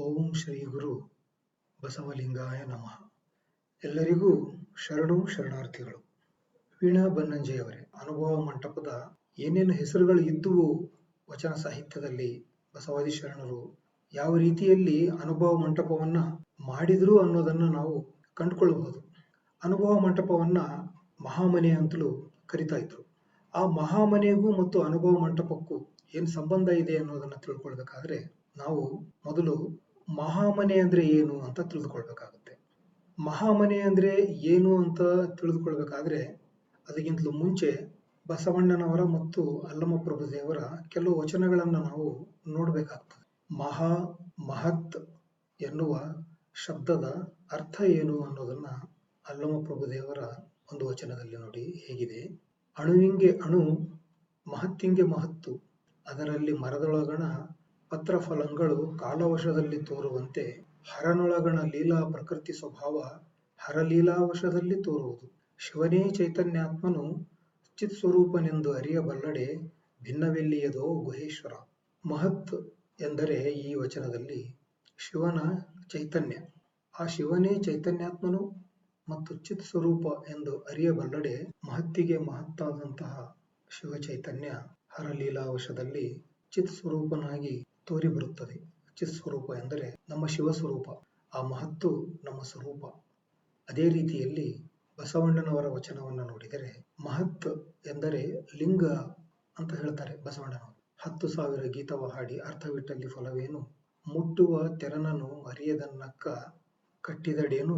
ಓಂ ಶ್ರೀ ಗುರು ಬಸವಲಿಂಗಾಯ ನಮಃ. ಎಲ್ಲರಿಗೂ ಶರಣು ಶರಣಾರ್ಥಿಗಳು. ವೀಣಾ ಬನ್ನಂಜೆಯವರೇ, ಅನುಭವ ಮಂಟಪದ ಏನೇನು ಹೆಸರುಗಳು ಇದ್ದುವು ವಚನ ಸಾಹಿತ್ಯದಲ್ಲಿ ಬಸವಾದಿ ಶರಣರು ಯಾವ ರೀತಿಯಲ್ಲಿ ಅನುಭವ ಮಂಟಪವನ್ನ ಮಾಡಿದ್ರು ಅನ್ನೋದನ್ನ ನಾವು ಕಂಡುಕೊಳ್ಳಬಹುದು ಅನುಭವ ಮಂಟಪವನ್ನ ಮಹಾಮನೆ ಅಂತಲೂ ಕರಿತಾ ಇದ್ರು. ಆ ಮಹಾಮನೆಗೂ ಮತ್ತು ಅನುಭವ ಮಂಟಪಕ್ಕೂ ಏನು ಸಂಬಂಧ ಇದೆ ಅನ್ನೋದನ್ನ ತಿಳ್ಕೊಳ್ಬೇಕಾದ್ರೆ ನಾವು ಮೊದಲು ಮಹಾಮನೆ ಅಂದ್ರೆ ಏನು ಅಂತ ತಿಳಿದುಕೊಳ್ಬೇಕಾಗುತ್ತೆ. ಮಹಾಮನೆ ಅಂದ್ರೆ ಏನು ಅಂತ ತಿಳಿದುಕೊಳ್ಬೇಕಾದ್ರೆ ಅದಕ್ಕಿಂತಲೂ ಮುಂಚೆ ಬಸವಣ್ಣನವರ ಮತ್ತು ಅಲ್ಲಮ ಪ್ರಭುದೇವರ ಕೆಲವು ವಚನಗಳನ್ನು ನಾವು ನೋಡಬೇಕಾಗ್ತದೆ. ಮಹಾ, ಮಹತ್ ಎನ್ನುವ ಶಬ್ದದ ಅರ್ಥ ಏನು ಅನ್ನೋದನ್ನ ಅಲ್ಲಮ ಪ್ರಭುದೇವರ ಒಂದು ವಚನದಲ್ಲಿ ನೋಡಿ ಹೇಗಿದೆ. ಅಣುವಿಂಗೆ ಅಣು, ಮಹತ್ತಿಂಗೆ ಮಹತ್ತು, ಅದರಲ್ಲಿ ಮರದೊಳಗಣ ಪತ್ರ ಫಲಗಳು ಕಾಲವಶದಲ್ಲಿ ತೋರುವಂತೆ ಹರನೊಳಗಣ ಲೀಲಾ ಪ್ರಕೃತಿ ಸ್ವಭಾವ ಹರಲೀಲಾವಶದಲ್ಲಿ ತೋರುವುದು. ಶಿವನೇ ಚೈತನ್ಯಾತ್ಮನು ಚಿತ್ ಸ್ವರೂಪನೆಂದು ಅರಿಯಬಲ್ಲಡೆ ಭಿನ್ನವೆಲ್ಲಿಯದೋ ಗುಹೇಶ್ವರ. ಮಹತ್ ಎಂದರೆ ಈ ವಚನದಲ್ಲಿ ಶಿವನ ಚೈತನ್ಯ. ಆ ಶಿವನೇ ಚೈತನ್ಯಾತ್ಮನು ಮತ್ತು ಚಿತ್ ಸ್ವರೂಪ ಎಂದು ಅರಿಯಬಲ್ಲಡೆ ಮಹತ್ತಿಗೆ ಮಹತ್ತಾದಂತಹ ಶಿವ ಚೈತನ್ಯ ಹರಲೀಲಾವಶದಲ್ಲಿ ಚಿತ್ ಸ್ವರೂಪನಾಗಿ ತೋರಿಬರುತ್ತದೆ ಚಿತ್ ಸ್ವರೂಪ ಎಂದರೆ ನಮ್ಮ ಶಿವ ಸ್ವರೂಪ ಆ ಮಹತ್ತು ನಮ್ಮ ಸ್ವರೂಪ. ಅದೇ ರೀತಿಯಲ್ಲಿ ಬಸವಣ್ಣನವರ ವಚನವನ್ನು ನೋಡಿದರೆ ಮಹತ್ ಎಂದರೆ ಲಿಂಗ ಅಂತ ಹೇಳ್ತಾರೆ ಬಸವಣ್ಣನವರು. ಹತ್ತು ಸಾವಿರ ಗೀತವ ಹಾಡಿ ಅರ್ಥವಿಟ್ಟಲ್ಲಿ ಫಲವೇನು? ಮುಟ್ಟುವ ತೆರನನು ಅರಿಯದನ್ನಕ್ಕ, ಕಟ್ಟಿದಡೇನು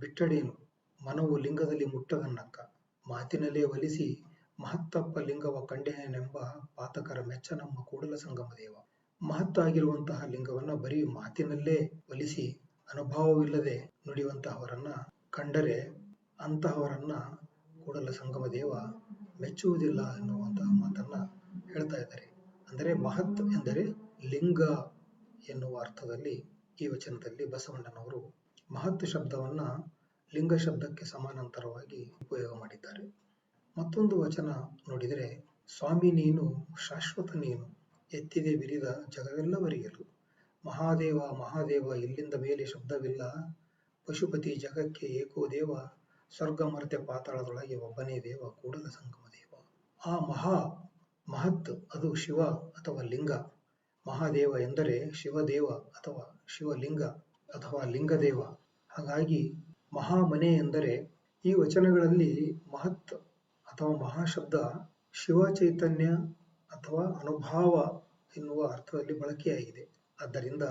ಬಿಟ್ಟಡೇನು? ಮನವು ಲಿಂಗದಲ್ಲಿ ಮುಟ್ಟದನ್ನಕ್ಕ. ಮಾತಿನಲ್ಲೇ ಒಲಿಸಿ ಮಹತ್ತಪ್ಪ ಲಿಂಗವ ಕಂಡೆನೆಂಬ ಪಾತಕರ ಮೆಚ್ಚ ನಮ್ಮ ಕೂಡಲ ಸಂಗಮ ದೇವ ಮಹತ್ತಾಗಿರುವಂತಹ ಲಿಂಗವನ್ನ ಬರೀ ಮಾತಿನಲ್ಲೇ ಒಲಿಸಿ ಅನುಭವವಿಲ್ಲದೆ ನುಡಿಯುವಂತಹವರನ್ನ ಕಂಡರೆ ಅಂತಹವರನ್ನ ಕೂಡಲ ಸಂಗಮ ದೇವ ಮೆಚ್ಚುವುದಿಲ್ಲ ಎನ್ನುವಂತಹ ಮಾತನ್ನ ಹೇಳ್ತಾ ಇದ್ದಾರೆ. ಅಂದರೆ ಮಹತ್ ಎಂದರೆ ಲಿಂಗ ಎನ್ನುವ ಅರ್ಥದಲ್ಲಿ ಈ ವಚನದಲ್ಲಿ ಬಸವಣ್ಣನವರು ಮಹತ್ ಶಬ್ದವನ್ನ ಲಿಂಗ ಶಬ್ದಕ್ಕೆ ಸಮಾನಾಂತರವಾಗಿ ಉಪಯೋಗ ಮಾಡಿದ್ದಾರೆ. ಮತ್ತೊಂದು ವಚನ ನೋಡಿದರೆ, ಸ್ವಾಮಿ ನೀನು ಶಾಶ್ವತ ನೀನು ಎತ್ತಿದೆ ಬಿರಿದ ಜಗವೆಲ್ಲವರಿಗೆಲು ಮಹಾದೇವ ಮಹಾದೇವ ಇಲ್ಲಿಂದ ಮೇಲೆ ಶಬ್ದವಿಲ್ಲ. ಪಶುಪತಿ ಜಗಕ್ಕೆ ಏಕೋ ದೇವ ಸ್ವರ್ಗ ಮರ್ತ್ಯ ಪಾತಾಳದೊಳಗೆ ಒಬ್ಬನೇ ದೇವ, ಕೂಡಲ ಸಂಗಮ ದೇವ. ಆ ಮಹಾ ಮಹತ್ ಅದು ಶಿವ ಅಥವಾ ಲಿಂಗ. ಮಹಾದೇವ ಎಂದರೆ ಶಿವದೇವ ಅಥವಾ ಶಿವಲಿಂಗ ಅಥವಾ ಲಿಂಗದೇವ. ಹಾಗಾಗಿ ಮಹಾಮನೆ ಎಂದರೆ ಈ ವಚನಗಳಲ್ಲಿ ಮಹತ್ ಅಥವಾ ಮಹಾಶಬ್ದ ಶಿವ ಚೈತನ್ಯ ಅಥವಾ ಅನುಭಾವ ಎನ್ನುವ ಅರ್ಥದಲ್ಲಿ ಬಳಕೆಯಾಗಿದೆ. ಆದ್ದರಿಂದ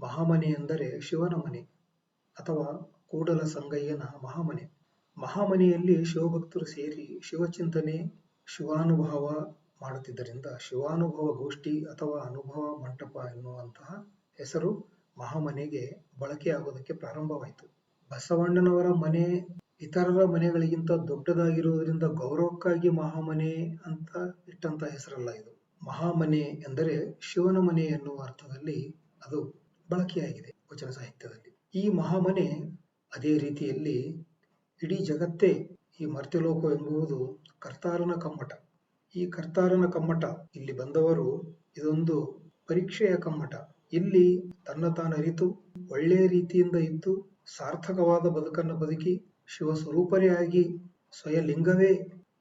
ಮಹಾಮನೆ ಎಂದರೆ ಶಿವನ ಮನೆ ಅಥವಾ ಕೂಡಲ ಸಂಗಯ್ಯನ ಮಹಾಮನೆ. ಮಹಾಮನೆಯಲ್ಲಿ ಶಿವಭಕ್ತರು ಸೇರಿ ಶಿವಚಿಂತನೆ, ಶಿವಾನುಭವ ಮಾಡುತ್ತಿದ್ದರಿಂದ ಶಿವಾನುಭವ ಗೋಷ್ಠಿ ಅಥವಾ ಅನುಭವ ಮಂಟಪ ಎನ್ನುವಂತಹ ಹೆಸರು ಮಹಾಮನೆಗೆ ಬಳಕೆಯಾಗುವುದಕ್ಕೆ ಪ್ರಾರಂಭವಾಯಿತು. ಬಸವಣ್ಣನವರ ಮನೆ ಇತರರ ಮನೆಗಳಿಗಿಂತ ದೊಡ್ಡದಾಗಿರುವುದರಿಂದ ಗೌರವಕ್ಕಾಗಿ ಮಹಾಮನೆ ಅಂತ ಇಟ್ಟಂತ ಹೆಸರಲ್ಲ ಇದು. ಮಹಾಮನೆ ಎಂದರೆ ಶಿವನ ಮನೆ ಎನ್ನುವ ಅರ್ಥದಲ್ಲಿ ಅದು ಬಳಕೆಯಾಗಿದೆ ವಚನ ಸಾಹಿತ್ಯದಲ್ಲಿ. ಈ ಮಹಾಮನೆ ಅದೇ ರೀತಿಯಲ್ಲಿ ಇಡೀ ಜಗತ್ತೇ ಈ ಮರ್ತ್ಯಲೋಕ ಎಂಬುವುದು ಕರ್ತಾರನ ಕಮ್ಮಟ. ಈ ಕರ್ತಾರನ ಕಮ್ಮಟ ಇಲ್ಲಿ ಬಂದವರು ಇದೊಂದು ಪರೀಕ್ಷೆಯ ಕಮ್ಮಟ. ಇಲ್ಲಿ ತನ್ನ ತಾನರಿತು ಒಳ್ಳೆಯ ರೀತಿಯಿಂದ ಇದ್ದು, ಸಾರ್ಥಕವಾದ ಬದುಕನ್ನು ಬದುಕಿ ಶಿವ ಸ್ವರೂಪರೇ ಆಗಿ ಸ್ವಯಲಿಂಗವೇ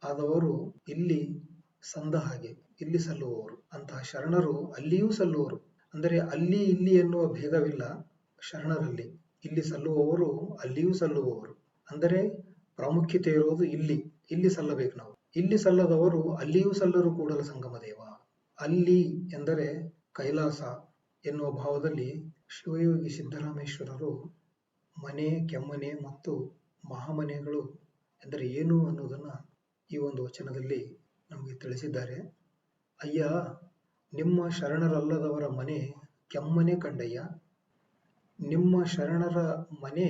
ಆದವರು ಇಲ್ಲಿ ಸಂದ ಹಾಗೆ ಇಲ್ಲಿ ಸಲ್ಲುವವರು, ಅಂತಹ ಶರಣರು ಅಲ್ಲಿಯೂ ಸಲ್ಲುವರು. ಅಂದರೆ ಅಲ್ಲಿ ಇಲ್ಲಿ ಎನ್ನುವ ಭೇದವಿಲ್ಲ, ಶರಣರಲ್ಲಿ. ಇಲ್ಲಿ ಸಲ್ಲುವವರು ಅಲ್ಲಿಯೂ ಸಲ್ಲುವವರು. ಅಂದರೆ ಪ್ರಾಮುಖ್ಯತೆ ಇರುವುದು ಇಲ್ಲಿ ಇಲ್ಲಿ ಸಲ್ಲಬೇಕು ನಾವು. ಇಲ್ಲಿ ಸಲ್ಲದವರು ಅಲ್ಲಿಯೂ ಸಲ್ಲರು ಕೂಡಲ ಸಂಗಮ ದೇವ ಅಲ್ಲಿ ಎಂದರೆ ಕೈಲಾಸ ಎನ್ನುವ ಭಾವದಲ್ಲಿ ಶಿವಯೋಗಿ ಸಿದ್ದರಾಮೇಶ್ವರರು ಮನೆ, ಕೆಮ್ಮನೆ ಮತ್ತು ಮಹಾಮನೆಗಳು ಎಂದರೆ ಏನು ಅನ್ನೋದನ್ನು ಈ ಒಂದು ವಚನದಲ್ಲಿ ನಮಗೆ ತಿಳಿಸಿದ್ದಾರೆ. ಅಯ್ಯ, ನಿಮ್ಮ ಶರಣರಲ್ಲದವರ ಮನೆ ಕೆಮ್ಮನೆ ಕಂಡಯ್ಯ. ನಿಮ್ಮ ಶರಣರ ಮನೆ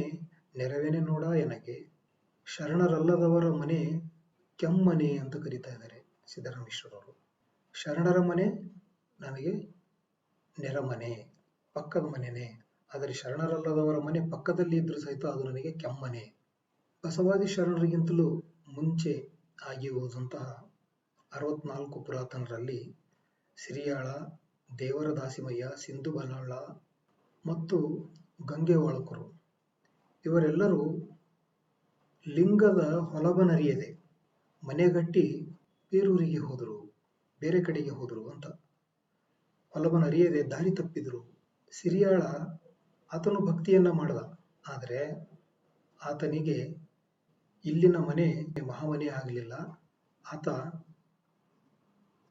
ನೆರವೇನೆ ನೋಡ ಎನಗೆ. ಶರಣರಲ್ಲದವರ ಮನೆ ಕೆಮ್ಮನೆ ಅಂತ ಕರೀತಾ ಇದ್ದಾರೆ ಸಿದ್ದರಾಮೇಶ್ವರರು ಶರಣರ ಮನೆ ನನಗೆ ನೆರಮನೆ, ಪಕ್ಕದ ಮನೆನೇ. ಆದರೆ ಶರಣರಲ್ಲದವರ ಮನೆ ಪಕ್ಕದಲ್ಲಿ ಇದ್ರೂ ಸಹಿತ ಅದು ನನಗೆ ಕೆಮ್ಮನೆ. ಬಸವಾದಿ ಶರಣರಿಗಿಂತಲೂ ಮುಂಚೆ ಆಗಿ ಹೋದಂತಹ ಅರವತ್ನಾಲ್ಕು ಪುರಾತನರಲ್ಲಿ ಸಿರಿಯಾಳ ದೇವರ ದಾಸಿಮಯ್ಯ ಸಿಂಧು ಬಲ್ಲಾಳ ಮತ್ತು ಗಂಗೆವಾಳಕರು ಇವರೆಲ್ಲರೂ ಲಿಂಗದ ಹೊಲಬನರಿಯದೆ. ಮನೆಗಟ್ಟಿ ಬೇರೂರಿಗೆ ಹೋದರು, ಬೇರೆ ಕಡೆಗೆ ಹೋದರು ಅಂತ. ಹೊಲಬನರಿಯದೆ ದಾರಿ ತಪ್ಪಿದರು. ಸಿರಿಯಾಳ ಆತನು ಭಕ್ತಿಯನ್ನ ಮಾಡಿದ. ಆದರೆ ಆತನಿಗೆ ಇಲ್ಲಿನ ಮನೆ ಮಹಾಮನೆ ಆಗಲಿಲ್ಲ. ಆತ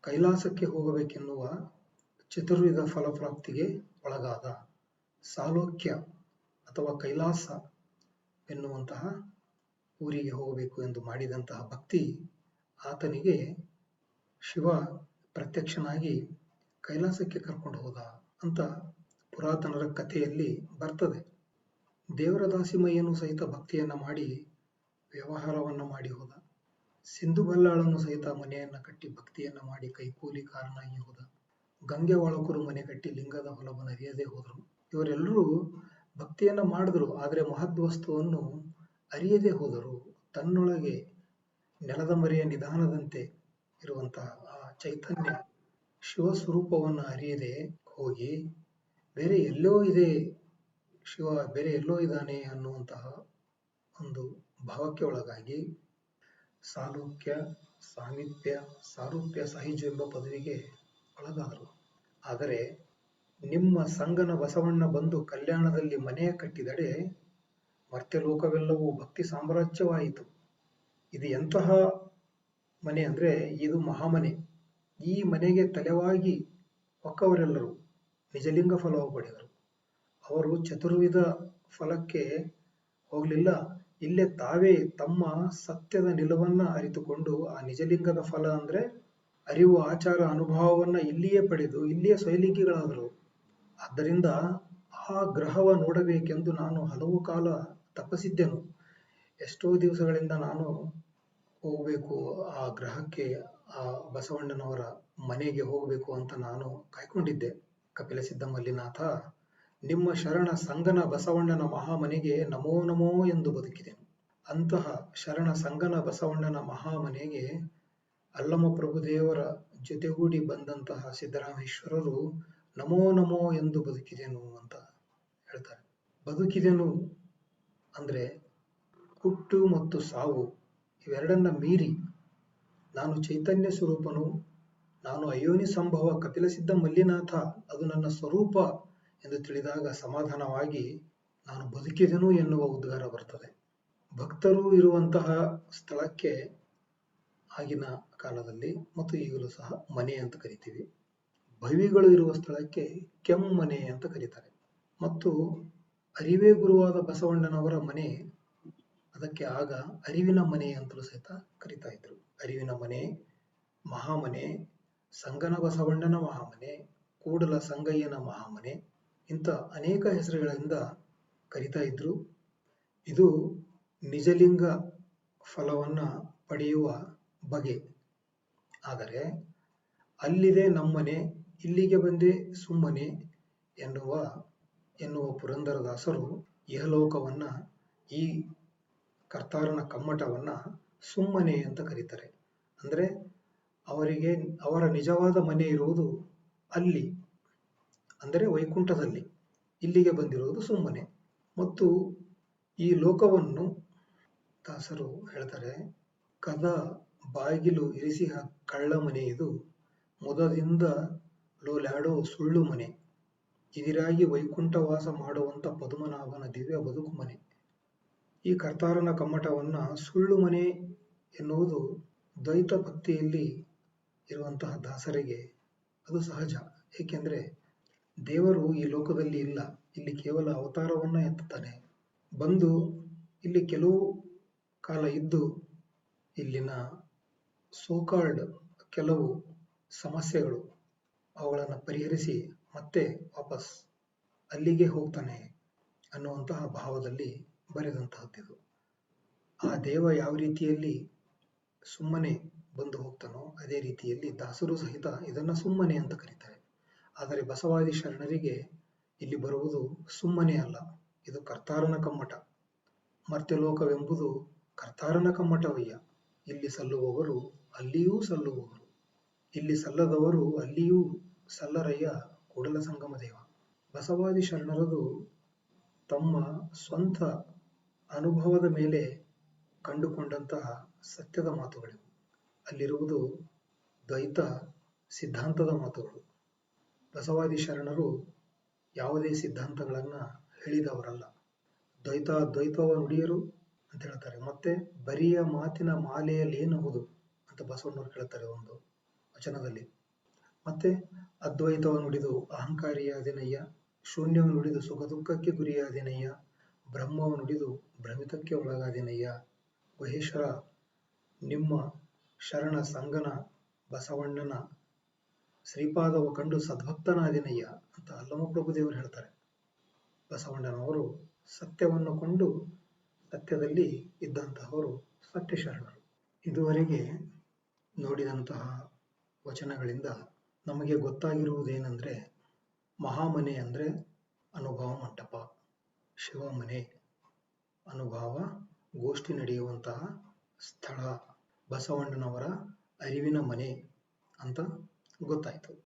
ಕೈಲಾಸಕ್ಕೆ ಹೋಗಬೇಕೆನ್ನುವ ಚತುರ್ವಿಧ ಫಲಪ್ರಾಪ್ತಿಗೆ ಒಳಗಾದ ಸಾಲೋಕ್ಯ ಅಥವಾ ಕೈಲಾಸ ಎನ್ನುವಂತಹ ಊರಿಗೆ ಹೋಗಬೇಕು ಎಂದು ಮಾಡಿದಂತಹ ಭಕ್ತಿ ಆತನಿಗೆ ಶಿವ ಪ್ರತ್ಯಕ್ಷನಾಗಿ ಕೈಲಾಸಕ್ಕೆ ಕರ್ಕೊಂಡು ಹೋದ ಅಂತ ಪುರಾತನರ ಕಥೆಯಲ್ಲಿ ಬರ್ತದೆ. ದೇವರ ದಾಸಿಮಯ್ಯನು ಸಹಿತ ಭಕ್ತಿಯನ್ನು ಮಾಡಿ ವ್ಯವಹಾರವನ್ನು ಮಾಡಿ ಹೋದ. ಸಿಂಧು ಬಲ್ಲಾಳನು ಸಹಿತ ಮನೆಯನ್ನ ಕಟ್ಟಿ ಭಕ್ತಿಯನ್ನ ಮಾಡಿ ಕೈಕೂಲಿ ಕಾರನಾಗಿ ಹೋದ ಗಂಗೆ ಒಳಕರು ಮನೆ ಕಟ್ಟಿ ಲಿಂಗದ ಹೊಲವನ್ನು ಅರಿಯದೆ ಹೋದರು. ಇವರೆಲ್ಲರೂ ಭಕ್ತಿಯನ್ನ ಮಾಡಿದ್ರು, ಆದರೆ ಮಹದ್ ವಸ್ತುವನ್ನು ಅರಿಯದೆ ಹೋದರು. ತನ್ನೊಳಗೆ ನೆಲದ ಮರೆಯ ನಿಧಾನದಂತೆ ಇರುವಂತಹ ಆ ಚೈತನ್ಯ ಶಿವ ಸ್ವರೂಪವನ್ನು ಅರಿಯದೆ ಹೋಗಿ ಬೇರೆ ಎಲ್ಲೋ ಇದೆ ಶಿವ, ಬೇರೆ ಎಲ್ಲೋ ಇದ್ದಾನೆ ಅನ್ನುವಂತಹ ಒಂದು ಭಾವಕ್ಕೆ ಒಳಗಾಗಿ ಸಾಲೋಕ್ಯ ಸಾಮೀಪ್ಯ ಸಾರೂಪ್ಯ ಸಾಹಿಜು ಎಂಬ ಪದವಿಗೆ ಒಳಗಾದರು. ಆದರೆ ನಿಮ್ಮ ಸಂಗನ ಬಸವಣ್ಣ ಬಂದು ಕಲ್ಯಾಣದಲ್ಲಿ ಮನೆಯ ಕಟ್ಟಿದಡೆ ಮರ್ತ್ಯಲೋಕವೆಲ್ಲವೂ ಭಕ್ತಿ ಸಾಮ್ರಾಜ್ಯವಾಯಿತು. ಇದು ಎಂತಹ ಮನೆ ಅಂದ್ರೆ ಇದು ಮಹಾಮನೆ. ಈ ಮನೆಗೆ ತಲೆವಾಗಿ ಹೊಕ್ಕವರೆಲ್ಲರೂ ನಿಜಲಿಂಗ ಫಲವು ಪಡೆದರು. ಅವರು ಚತುರ್ವಿಧ ಫಲಕ್ಕೆ ಹೋಗಲಿಲ್ಲ. ಇಲ್ಲೇ ತಾವೇ ತಮ್ಮ ಸತ್ಯದ ನಿಲುವನ್ನ ಅರಿತುಕೊಂಡು ಆ ನಿಜಲಿಂಗದ ಫಲ ಅಂದ್ರೆ ಅರಿವು, ಆಚಾರ, ಅನುಭವವನ್ನ ಇಲ್ಲಿಯೇ ಪಡೆದು, ಇಲ್ಲಿಯೇ ಸ್ವಯಲಿಂಗಿಗಳಾದರು. ಆದ್ದರಿಂದ ಆ ಗ್ರಹವ ನೋಡಬೇಕೆಂದು ನಾನು ಹಲವು ಕಾಲ ತಪಸಿದ್ದೆನು ಎಷ್ಟೋ ದಿವಸಗಳಿಂದ ನಾನು ಹೋಗಬೇಕು ಆ ಗ್ರಹಕ್ಕೆ, ಆ ಬಸವಣ್ಣನವರ ಮನೆಗೆ ಹೋಗಬೇಕು ಅಂತ ನಾನು ಕಾಯ್ಕೊಂಡಿದ್ದೆ. ಕಪಿಲ ಸಿದ್ಧ ಮಲ್ಲಿನಾಥ ನಿಮ್ಮ ಶರಣ ಸಂಗನ ಬಸವಣ್ಣನ ಮಹಾಮನೆಗೆ ನಮೋ ನಮೋ ಎಂದು ಬದುಕಿದೆ. ಅಂತಹ ಶರಣ ಸಂಗನ ಬಸವಣ್ಣನ ಮಹಾಮನೆಗೆ ಅಲ್ಲಮ ಪ್ರಭುದೇವರ ಜೊತೆಗೂಡಿ ಬಂದಂತಹ ಸಿದ್ದರಾಮೇಶ್ವರರು ನಮೋ ನಮೋ ಎಂದು ಬದುಕಿದೆನು ಅಂತ ಹೇಳ್ತಾರೆ. ಬದುಕಿದೆನು ಅಂದ್ರೆ ಹುಟ್ಟು ಮತ್ತು ಸಾವು ಇವೆರಡನ್ನ ಮೀರಿ ನಾನು ಚೈತನ್ಯ ಸ್ವರೂಪನು, ನಾನು ಅಯೋನಿ ಸಂಭವ ಕಪಿಲ ಸಿದ್ಧ ಮಲ್ಲಿನಾಥ, ಅದು ನನ್ನ ಸ್ವರೂಪ ಎಂದು ತಿಳಿದಾಗ ಸಮಾಧಾನವಾಗಿ, ನಾನು ಬದುಕಿದೆನು ಎನ್ನುವ ಉದ್ಗಾರ ಬರ್ತದೆ. ಭಕ್ತರು ಇರುವಂತಹ ಸ್ಥಳಕ್ಕೆ ಆಗಿನ ಕಾಲದಲ್ಲಿ, ಮತ್ತು ಈಗಲೂ ಸಹ ಮನೆ ಅಂತ ಕರಿತೀವಿ ಭವಿಗಳು ಇರುವ ಸ್ಥಳಕ್ಕೆ ಕೆಮ್ಮನೆ ಅಂತ ಕರೀತಾರೆ. ಮತ್ತು ಅರಿವೇ ಗುರುವಾದ ಬಸವಣ್ಣನವರ ಮನೆ, ಅದಕ್ಕೆ ಆಗ ಅರಿವಿನ ಮನೆ ಅಂತಲೂ ಸಹಿತ ಕರಿತಾ ಇದ್ರು. ಅರಿವಿನ ಮನೆ, ಮಹಾಮನೆ, ಸಂಗನ ಬಸವಣ್ಣನ ಮಹಾಮನೆ, ಕೂಡಲ ಸಂಗಯ್ಯನ ಮಹಾಮನೆ ಇಂಥ ಅನೇಕ ಹೆಸರುಗಳಿಂದ ಕರಿತಾ ಇದ್ರು. ಇದು ನಿಜಲಿಂಗ ಫಲವನ್ನ ಪಡೆಯುವ ಬಗೆ. ಆದರೆ ಅಲ್ಲಿದೆ ನಮ್ಮನೆ, ಇಲ್ಲಿಗೆ ಬಂದೆ ಸುಮ್ಮನೆ ಎನ್ನುವ ಎನ್ನುವ ಪುರಂದರದಾಸರು ಇಹಲೋಕವನ್ನು, ಈ ಕರ್ತಾರನ ಕಮ್ಮಟವನ್ನ ಸುಮ್ಮನೆ ಅಂತ ಕರೀತಾರೆ. ಅಂದ್ರೆ ಅವರಿಗೆ ಅವರ ನಿಜವಾದ ಮನೆ ಇರುವುದು ಅಲ್ಲಿ. ಅಂದರೆ ವೈಕುಂಠದಲ್ಲಿ ಇಲ್ಲಿಗೆ ಬಂದಿರುವುದು ಸುಮ್ಮನೆ. ಮತ್ತು ಈ ಲೋಕವನ್ನು ದಾಸರು ಹೇಳ್ತಾರೆ, ಕದ ಬಾಗಿಲು ಇರಿಸಿ ಕಳ್ಳ ಮನೆ ಇದು. ಮೊದಲಿಂದ ಲೋಲ್ಯಾಡೋ ಸುಳ್ಳು ಮನೆ. ಇದಿರಾಗಿ ವೈಕುಂಠವಾಸ ಮಾಡುವಂತ ಪದ್ಮನಾಭನ ದಿವ್ಯ ಬದುಕು ಮನೆ. ಈ ಕರ್ತಾರನ ಕಮ್ಮಟವನ್ನ ಸುಳ್ಳು ಮನೆ ಎನ್ನುವುದು ದ್ವೈತ ಭಕ್ತಿಯಲ್ಲಿ ಇರುವಂತಹ ದಾಸರಿಗೆ ಅದು ಸಹಜ. ಏಕೆಂದ್ರೆ ದೇವರು ಈ ಲೋಕದಲ್ಲಿ ಇಲ್ಲ. ಇಲ್ಲಿ ಕೇವಲ ಅವತಾರವನ್ನು ಎತ್ತುತ್ತಾನೆ. ಬಂದು ಇಲ್ಲಿ ಕೆಲವು ಕಾಲ ಇದ್ದು ಇಲ್ಲಿನ ಸೋಕಾರ್ಡ್ ಕೆಲವು ಸಮಸ್ಯೆಗಳು ಅವುಗಳನ್ನು ಪರಿಹರಿಸಿ ಮತ್ತೆ ವಾಪಸ್ ಅಲ್ಲಿಗೆ ಹೋಗ್ತಾನೆ ಅನ್ನುವಂತಹ ಭಾವದಲ್ಲಿ ಬರೆದಂತಹದ್ದಿದು. ಆ ದೇವ ಯಾವ ರೀತಿಯಲ್ಲಿ ಸುಮ್ಮನೆ ಬಂದು ಹೋಗ್ತಾನೋ, ಅದೇ ರೀತಿಯಲ್ಲಿ ದಾಸರು ಸಹಿತ ಇದನ್ನ ಸುಮ್ಮನೆ ಅಂತ ಕರೀತಾರೆ. ಆದರೆ ಬಸವಾದಿ ಶರಣರಿಗೆ ಇಲ್ಲಿ ಬರುವುದು ಸುಮ್ಮನೆ ಅಲ್ಲ. ಇದು ಕರ್ತಾರನ ಕಮ್ಮಟ. ಮರ್ತ್ಯಲೋಕವೆಂಬುದು ಕರ್ತಾರನ ಕಮ್ಮಟವಯ್ಯ. ಇಲ್ಲಿ ಸಲ್ಲುವವರು ಅಲ್ಲಿಯೂ ಸಲ್ಲುವವರು ಇಲ್ಲಿ ಸಲ್ಲದವರು ಅಲ್ಲಿಯೂ ಸಲ್ಲರಯ್ಯ ಕೂಡಲ ಸಂಗಮ ದೇವ ಬಸವಾದಿ ಶರಣರದು ತಮ್ಮ ಸ್ವಂತ ಅನುಭವದ ಮೇಲೆ ಕಂಡುಕೊಂಡಂತಹ ಸತ್ಯದ ಮಾತುಗಳಿವು. ಅಲ್ಲಿರುವುದು ದ್ವೈತ ಸಿದ್ಧಾಂತದ ಮಾತುಗಳು. ಬಸವಾದಿ ಶರಣರು ಯಾವುದೇ ಸಿದ್ಧಾಂತಗಳನ್ನು ಹೇಳಿದವರಲ್ಲ. ದ್ವೈತ ದ್ವೈತವ ನುಡಿಯರು ಅಂತ ಹೇಳ್ತಾರೆ. ಮತ್ತೆ ಬರಿಯ ಮಾತಿನ ಮಾಲೆಯಲ್ಲಿ ಏನಬಹುದು ಅಂತ ಬಸವಣ್ಣವ್ರು ಹೇಳ್ತಾರೆ ಒಂದು ವಚನದಲ್ಲಿ. ಮತ್ತೆ ಅದ್ವೈತವ ನುಡಿದು ಅಹಂಕಾರಿಯಾದಿನಯ್ಯ ಶೂನ್ಯವ ನುಡಿದು ಸುಖ ದುಃಖಕ್ಕೆ ಗುರಿಯಾದಿನಯ್ಯ ಬ್ರಹ್ಮವ ನುಡಿದು ಭ್ರಮಿತಕ್ಕೆ ಒಳಗಾದಿನಯ್ಯ ಮಹೇಶ್ವರ ನಿಮ್ಮ ಶರಣ ಸಂಗನ ಬಸವಣ್ಣನ ಶ್ರೀಪಾದವ ಕಂಡು ಸದ್ಭಕ್ತನಾದಿನಯ್ಯ ಅಂತ ಅಲ್ಲಮ ಪ್ರಭುದೇವರು ಹೇಳ್ತಾರೆ. ಬಸವಣ್ಣನವರು ಸತ್ಯವನ್ನು ಕೊಂಡು ಸತ್ಯದಲ್ಲಿ ಇದ್ದಂತಹವರು ಸತ್ಯ ಶರಣರು ಇದುವರೆಗೆ ನೋಡಿದಂತಹ ವಚನಗಳಿಂದ ನಮಗೆ ಗೊತ್ತಾಗಿರುವುದೇನೆಂದರೆ ಮಹಾಮನೆ ಅಂದರೆ ಅನುಭವ ಮಂಟಪ, ಶಿವಮನೆ, ಅನುಭವ ಗೋಷ್ಠಿ ನಡೆಯುವಂತಹ ಸ್ಥಳ, ಬಸವಣ್ಣನವರ ಅರಿವಿನ ಮನೆ ಅಂತ ಗೊತ್ತಾಯಿತು